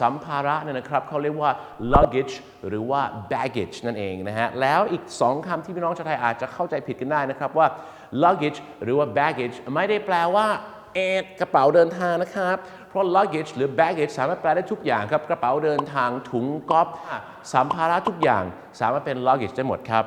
สัมภาระเนี่ยนะครับเขาเรียกว่า luggage หรือว่า baggage นั่นเองนะฮะ แล้วอีก 2คำที่พี่น้องชาวไทยอาจจะเข้าใจผิดกันได้นะครับว่า luggage หรือว่า baggage ไม่ได้แปลว่าเอ็ดกระเป๋าเดินทางนะครับ เพราะ luggage หรือ baggage สามารถแปลได้ทุกอย่างครับ กระเป๋าเดินทางถุงก๊อฟสัมภาระทุกอย่างสามารถเป็น luggage ได้หมดครับ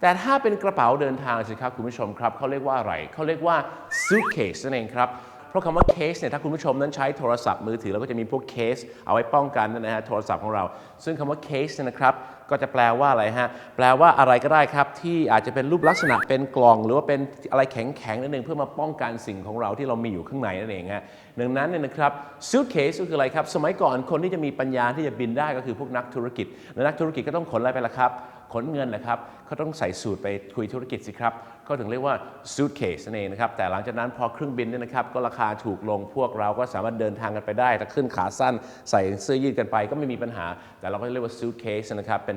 แต่ถ้าเป็นกระเป๋าเดินทางสิครับคุณผู้ชมครับเขาเรียกว่าอะไรเขาเรียกว่า suitcase นั่นเองครับ เพราะคำว่าเคสเนี่ยถ้าคุณผู้ชมนั้นใช้โทรศัพท์มือถือเราก็จะมีพวกเคสเอาไว้ป้องกันนะฮะโทรศัพท์ของเรา ซึ่งคำว่าเนี่ยนะครับ ก็จะแปลว่าอะไรฮะ แปลว่าอะไรก็ได้ครับ ที่อาจจะเป็นรูปลักษณะเป็นกล่อง หรือว่าเป็นอะไรแข็งๆนิดนึงเพื่อมาป้องกันสิ่งของเราที่เรามีอยู่ข้างในนั่นเองฮะดังนั้นเนี่ยนะครับ suitcase ก็คืออะไรครับ สมัยก่อนคนที่จะมีปัญญาที่จะบินได้ก็คือพวกนักธุรกิจและนักธุรกิจก็ต้องขนอะไรไปละครับขนเงินนะครับเขาต้องใส่สูตรไปคุยธุรกิจสิครับก็ถึงเรียกว่า suitcase นั่นเองนะครับ แต่หลังจากนั้นพอเครื่องบินเนี่ยนะครับ ก็ราคาถูกลงพวกเราก็สามารถเดินทางกันไปได้ถ้าขึ้นขาสั้นใส่เสื้อยืดกันไปก็ไม่มีปัญหา แต่เราก็เรียกว่า suitcase นะครับ เป็น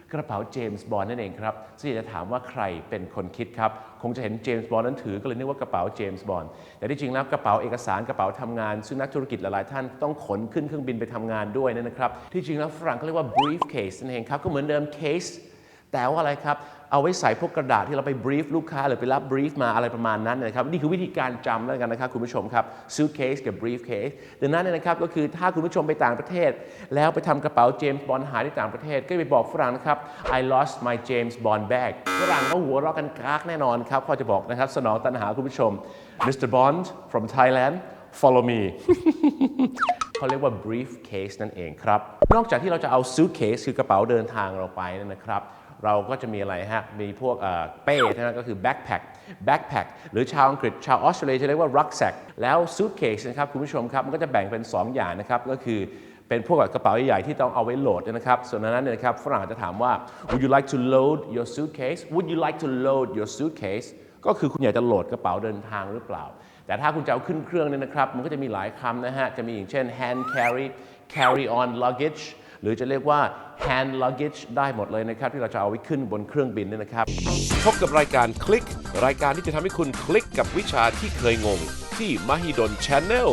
กระเป๋าเจมส์บอนด์นั่นเองครับซึ่งอยากจะถามว่าใครเป็นคนคิดครับ คงจะเห็นเจมส์บอนด์นั้นถือก็เลยนึกว่ากระเป๋าเจมส์บอนด์แต่ที่จริงแล้วกระเป๋าเอกสารกระเป๋าทำงาน ซึ่งนักธุรกิจหลายๆท่านต้องขนขึ้นเครื่องบินไปทำงานด้วยนยนะครับ ที่จริงแล้วฝรั่งเขาเรียกว่า briefcase นั่นเองครับก็เหมือนเดิม case แต่ว่าอะไรครับ เอาไว้ใส่พวกกระดาษที่เราไปบรีฟลูกค้าหรือไปรับบรีฟมาอะไรประมาณนั้นนะครับ นี่คือวิธีการจำแล้วกันนะครับคุณผู้ชมครับ suitcase กับ briefcase ดังนั้นเนยนะครับก็คือถ้าคุณผู้ชมไปต่างประเทศ แล้วไปทำกระเป๋าเจมส์บอลหายที่ต่างประเทศ ก็ไปบอกฝรั่งนะครับ I lost my James Bond bag ฝรั่งก็หัวเราะกันกากแน่นอนครับเขาจะบอกนะครับสนองตัณหาคุณผู้ชม Mr. Bond from Thailand follow me เขาเรียกว่า briefcase นั่นเองครับ นอกจากที่เราจะเอา suitcase คือกระเป๋าเดินทางเราไปนะครับ เราก็จะมีอะไรฮะ มีพวกเอ่อเป้นะก็คือ backpack backpack หรือชาวอังกฤษชาวออสเตรเลียจะเรียกว่า rucksack แล้ว suitcase นะครับ คุณผู้ชมครับ มันก็จะแบ่งเป็น 2 อย่างนะครับ ก็คือเป็นพวกกระเป๋าใหญ่ๆที่ต้องเอาไว้โหลดนะครับ ส่วนนั้นนะครับฝรั่งอาจจะถามว่า would you like to load your suitcase would you like to load your suitcase ก็คือคุณอยากจะโหลดกระเป๋าเดินทางหรือเปล่า แต่ถ้าคุณจะเอาขึ้นเครื่องเนี่ยนะครับ มันก็จะมีหลายคำนะฮะ จะมีอย่างเช่น hand carry carry on luggage หรือจะเรียกว่า hand luggage ได้หมดเลยนะครับ ที่เราจะเอาไว้ขึ้นบนเครื่องบินเนี่ยนะครับ พบกับรายการคลิก รายการที่จะทำให้คุณคลิกกับวิชาที่เคยงง ที่ Mahidol Channel